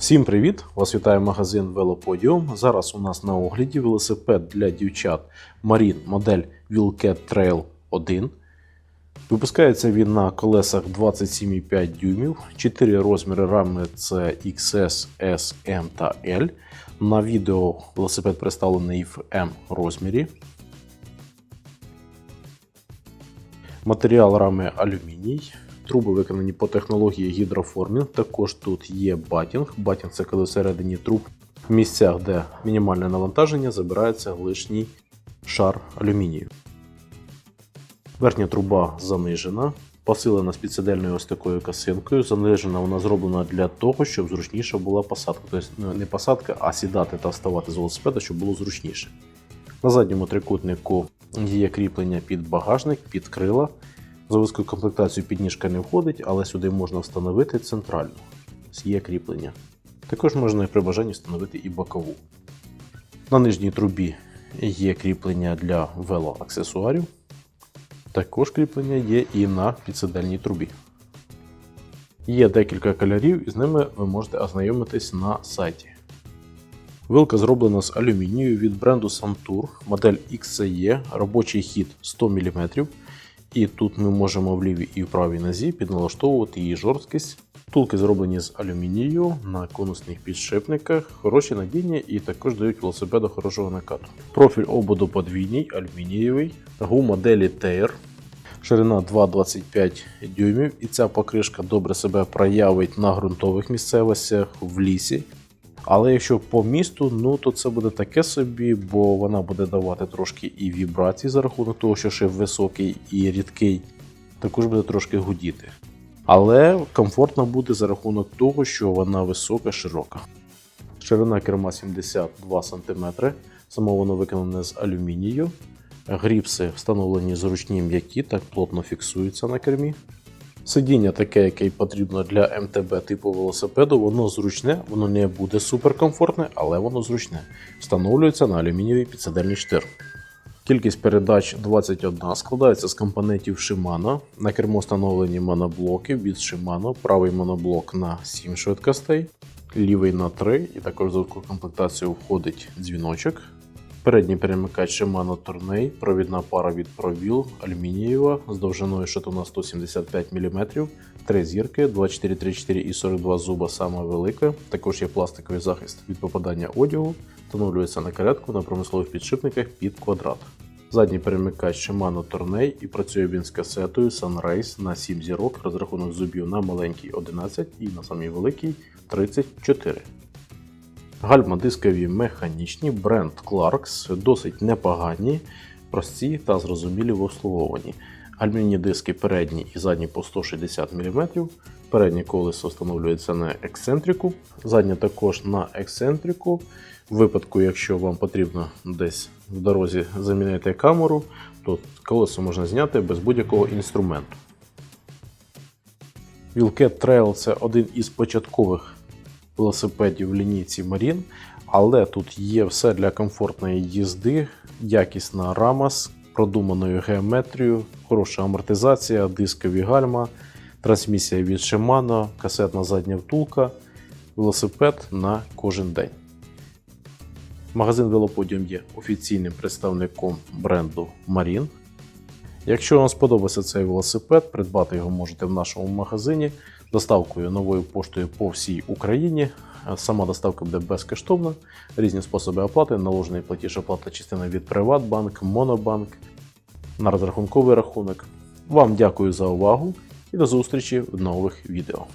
Всім привіт! Вас вітає магазин Велоподіум. Зараз у нас на огляді велосипед для дівчат Marine модель Wheelcat Trail 1. Випускається він на колесах 27,5 дюймів, 4 розміри рами це XS, S, M та L. На відео велосипед представлений в M розмірі. Матеріал рами алюміній. Труби виконані по технології гідроформінг. Також тут є батінг. Батінг це коли всередині труб в місцях, де мінімальне навантаження, забирається лишній шар алюмінію. Верхня труба занижена, посилена спеціальною ось такою косинкою. Занижена вона зроблена для того, щоб зручніша була посадка. Тобто ну, не посадка, а сідати та вставати з велосипеда, щоб було зручніше. На задньому трикутнику є кріплення під багажник, під крила. Заводську комплектацію підніжка не входить, але сюди можна встановити центральну. Ось Є кріплення. Також можна при бажанні встановити і бокову. На нижній трубі є кріплення для велоаксесуарів. Також кріплення є і на підсидельній трубі. Є декілька кольорів, і з ними ви можете ознайомитись на сайті. Вилка зроблена з алюмінію від бренду Santur, модель XCE, робочий хід 100 мм. І тут ми можемо в лівій і в правій нозі підналаштовувати її жорсткість. Втулки зроблені з алюмінію на конусних підшипниках, хороші надійні і також дають велосипеду хорошого накату. Профіль ободу подвійний, алюмінієвий, гума Deli Tear, ширина 2,25 дюймів, і ця покришка добре себе проявить на ґрунтових місцевостях в лісі. Але якщо по місту, ну то це буде таке собі, бо вона буде давати трошки і вібрації за рахунок того, що шив високий і рідкий, також буде трошки гудіти. Але комфортно буде за рахунок того, що вона висока, широка. Ширина керма 72 см, само воно виконане з алюмінію. Гріпси встановлені зручні м'які, так плотно фіксуються на кермі. Сидіння таке, яке потрібно для МТБ типу велосипеду, воно зручне, воно не буде суперкомфортне, але воно зручне. Встановлюється на алюмінієвий підсидельний штир. Кількість передач 21 складається з компонентів Shimano. На кермо встановлені моноблоки від Shimano, правий моноблок на 7 швидкостей, лівий на 3, і також таку комплектацію входить дзвіночок. Передній перемикач Shimano Tourney, провідна пара від ProWheel, алюмінієва з довжиною шатуна 175 мм, 3 зірки, 24, 34 і 42 зуба саме велика. Також є пластиковий захист від попадання одягу, встановлюється на каретку на промислових підшипниках під квадрат. Задній перемикач Shimano Tourney і працює він з касетою Sunrace на 7 зірок, розрахунок зубів на маленький 11 і на самій великий 34. Гальма дискові механічні, бренд Clarks, досить непогані, прості та зрозумілі в обслуговуванні. Гальмівні диски передні і задні по 160 мм. Переднє колесо встановлюється на ексцентрику, заднє також на ексцентрику. В випадку, якщо вам потрібно десь в дорозі замінити камеру, то колесо можна зняти без будь-якого інструменту. Wheelcat Trail це один із початкових велосипедів в лінійці Marine, але тут є все для комфортної їзди, якісна рама з продуманою геометрією, хороша амортизація, дискові гальма, трансмісія від Shimano, касетна задня втулка, велосипед на кожен день. Магазин Велоподіум є офіційним представником бренду Marine. Якщо вам сподобався цей велосипед, придбати його можете в нашому магазині доставкою новою поштою по всій Україні. Сама доставка буде безкоштовна, різні способи оплати, наложений платіж оплата частина від Приватбанк, Монобанк на розрахунковий рахунок. Вам дякую за увагу і до зустрічі в нових відео.